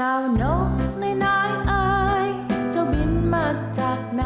เจ้านกน้อยๆเอ้ยเจ้าบินมาจากไหน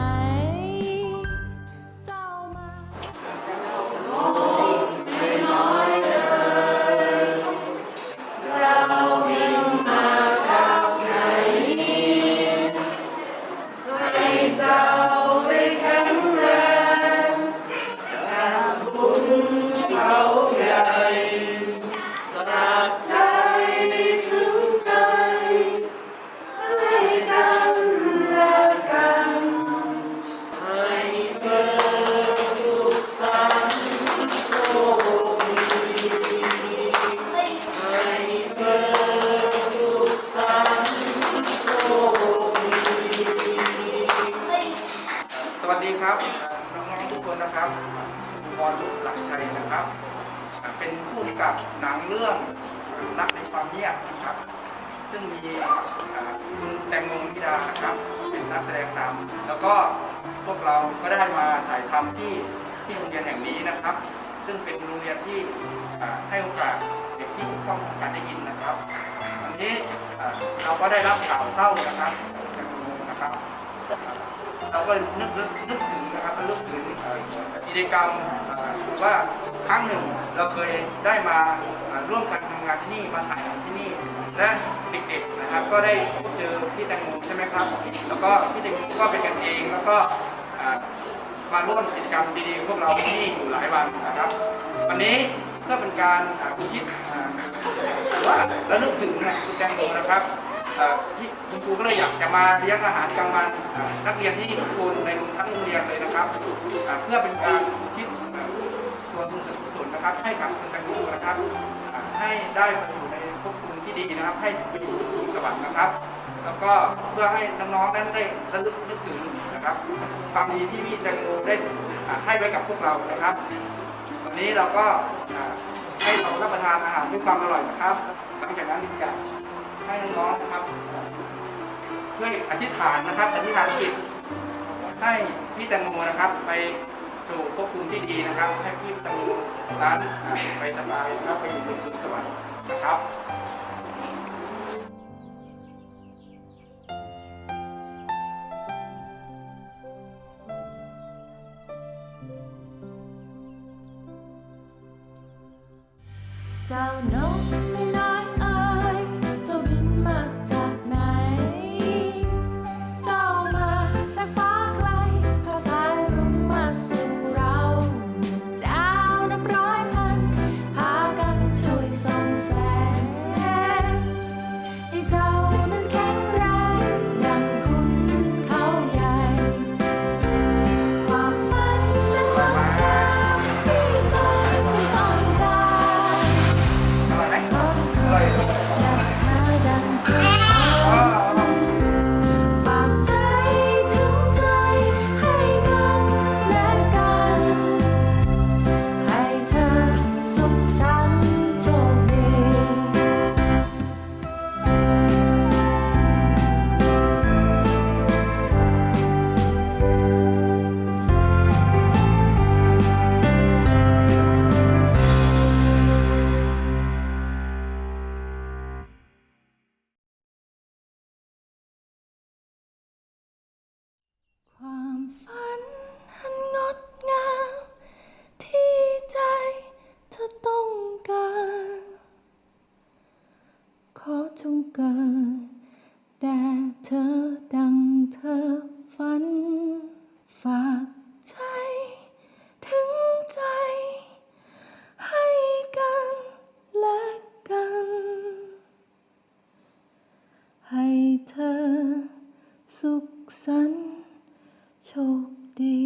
น้องๆทุกคนนะครับบอลลุหลักชัยนะครับ เป็นผู้กำกับหนังเรื่องรักในความเงียบนะครับ ซึ่งมีคุณแตงโมนิดานะครับ เป็นนักแสดงนำแล้วก็พวกเราก็ได้มาถ่ายทำที่ที่โรงเรียนแห่งนี้นะครับ ซึ่งเป็นโรงเรียนที่ให้โอกาสเด็กที่ต้องการได้ยินนะครับวันนี้เราก็ได้รับข่าวเศร้านะครับแตงโมนะครับ เราก็นึกนึกนึกถึงนะครับนึกถึงกิจกรรมว่าครั้งหนึ่งเราเคยได้มาร่วมกันทำงานที่นี่มาถ่ายที่นี่และเด็กๆนะครับก็ได้พบเจอพี่แตงโมใช่ไหมครับ แล้วก็พี่แตงโมก็เป็นกันเองแล้วก็มาร่วมกิจกรรมดีๆพวกเราที่นี่อยู่หลายวันนะครับ วันนี้เพื่อเป็นการอ่าอุทิศอ่าว่าแล้วนึกถึงนะคุณแตงโมนะครับ ที่คุณครูก็เลยอยากจะมาเลี้ยงอาหารกลางวันนักเรียนที่ทุกคนในทั้งโรงเรียนเลยนะครับ เพื่อเป็นการอุทิศส่วนบุญส่วนกุศลนะครับ ให้กับคุณแตงโมนะครับ ให้ได้มาอยู่ในภพภูมิที่ดีนะครับ ให้ไปอยู่สู่สวรรค์นะครับ แล้วก็เพื่อให้น้องๆนั้นได้ระลึกนึกถึงนะครับ ความดีที่พี่แตงโมได้ให้ไว้กับพวกเรานะครับ วันนี้เราก็ให้เรารับประทานอาหารด้วยความอร่อยนะครับ หลังจากนั้นจะ ให้น้องๆนะครับช่วยอธิษฐานนะครับ อธิษฐานจิตให้พี่แตงโมนะครับ ไปสู่ภพภูมิที่ดีนะครับ ให้พี่แตงโมนั้นไปสบายแล้วไปอยู่บนสวงสวรรค์นะครับเจ้านก กิด แต่เธอดังเธอฝัน ฝากใจ ถึงใจ ให้กันและกัน ให้เธอสุขสันต์โชคดี